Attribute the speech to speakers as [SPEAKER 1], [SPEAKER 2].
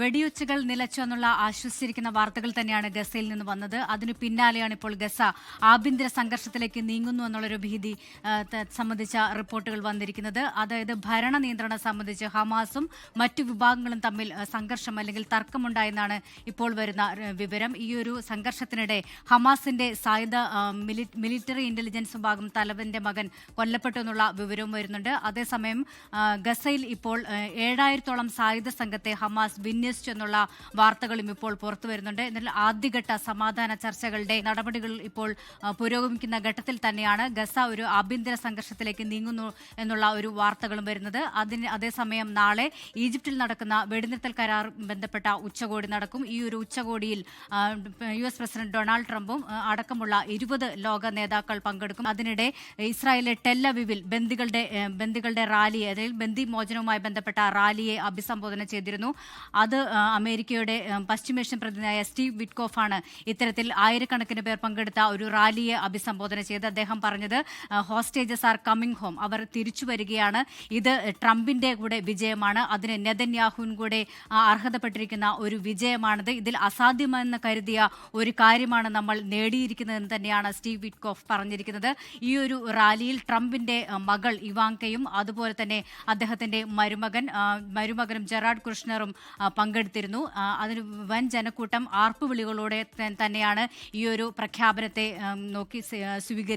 [SPEAKER 1] വെടിയൊച്ചകൾ നിലച്ചു എന്നുള്ള ആശ്വസിച്ചിരിക്കുന്ന വാർത്തകൾ തന്നെയാണ് ഗസയിൽ നിന്ന് വന്നത്. അതിനു പിന്നാലെയാണ് ഇപ്പോൾ ഗസ ആഭ്യന്തര സംഘർഷത്തിലേക്ക് നീങ്ങുന്നു എന്നുള്ളൊരു ഭീതി സംബന്ധിച്ച റിപ്പോർട്ടുകൾ വന്നിരിക്കുന്നത്. അതായത് ഭരണ നിയന്ത്രണം സംബന്ധിച്ച് ഹമാസും മറ്റു വിഭാഗങ്ങളും തമ്മിൽ സംഘർഷം അല്ലെങ്കിൽ തർക്കമുണ്ടായെന്നാണ് ഇപ്പോൾ വരുന്ന വിവരം. ഈ ഒരു സംഘർഷത്തിനിടെ ഹമാസിന്റെ സായുധ മിലിറ്ററി ഇന്റലിജൻസ് വിഭാഗം തലവന്റെ മകൻ കൊല്ലപ്പെട്ടു എന്നുള്ള വിവരവും വരുന്നുണ്ട്. അതേസമയം ഗസയിൽ ഇപ്പോൾ ഏഴായിരത്തോളം സായുധ സംഘത്തെ ഹമാസ് വിന്യസിച്ചു എന്നുള്ള വാർത്തകളും ഇപ്പോൾ പുറത്തു വരുന്നുണ്ട്. എന്നാൽ ആദ്യഘട്ട സമാധാന ചർച്ചകളുടെ നടപടികൾ ഇപ്പോൾ പുരോഗമിക്കുന്ന ഘട്ടത്തിൽ തന്നെയാണ്. ഗസ ഒരു ആഭ്യന്തര സംഘർഷത്തിലേക്ക് നീങ്ങുന്നു എന്നുള്ള ഒരു വാർത്തകളും വരുന്നത്. അതിന് അതേസമയം നാളെ ഈജിപ്തിൽ നടക്കുന്ന വെടിനിർത്തൽ കരാർ ബന്ധപ്പെട്ട ഉച്ചകോടി നടക്കും. ഈ ഒരു ഉച്ചകോടിയിൽ യു എസ് പ്രസിഡന്റ് ഡൊണാൾഡ് ട്രംപും അടക്കമുള്ള ഇരുപത് ലോക നേതാക്കൾ പങ്കെടുക്കും. അതിനിടെ ഇസ്രായേലിലെ ടെല്ലവിവിൽ ബന്ദികളുടെ ബന്ദികളുടെ റാലിയെ അതായത് ബന്ദി മോചനവുമായി ബന്ധപ്പെട്ട റാലിയെ അഭിസംബോധന ചെയ്തിരുന്നു. അത് അമേരിക്കയുടെ പശ്ചിമേഷ്യൻ പ്രതിനിധിയായ സ്റ്റീവ് വിറ്റ്കോഫാണ് ഇത്തരത്തിൽ ആയിരക്കണക്കിന് പേർ പങ്കെടുത്ത ഒരു റാലിയെ അഭിസംബോധന ചെയ്ത് അദ്ദേഹം പറഞ്ഞത് ഹോസ്റ്റേജസ് ആർ കമ്മിങ് ഹോം. അവർ തിരിച്ചു വരികയാണ്. ഇത് ട്രംപിന്റെ കൂടെ വിജയമാണ്. അതിന് നെതന്യാഹുവിൻ കൂടെ അർഹതപ്പെട്ടിരിക്കുന്ന ഒരു വിജയമാണിത്. ഇതിൽ അസാധ്യമെന്ന് കരുതിയ ഒരു കാര്യമാണ് നമ്മൾ നേടിയിരിക്കുന്നതെന്ന് തന്നെയാണ് സ്റ്റീവ് വിറ്റ്കോഫ് പറഞ്ഞിരിക്കുന്നത്. ഈ ഒരു റാലിയിൽ ട്രംപിന്റെ മകൾ ഇവാങ്കയും അതുപോലെ തന്നെ അദ്ദേഹത്തിന്റെ മരുമകൻ മരുമകനും ജെറാഡ് കൃഷ്ണറും പങ്കെടുത്തിരുന്നു. അതിന് വൻ ജനക്കൂട്ടം ആർപ്പുവിളികളോടെ തന്നെയാണ് ഈ ഒരു പ്രഖ്യാപനത്തെ നോക്കി സ്വീകരിച്ചത്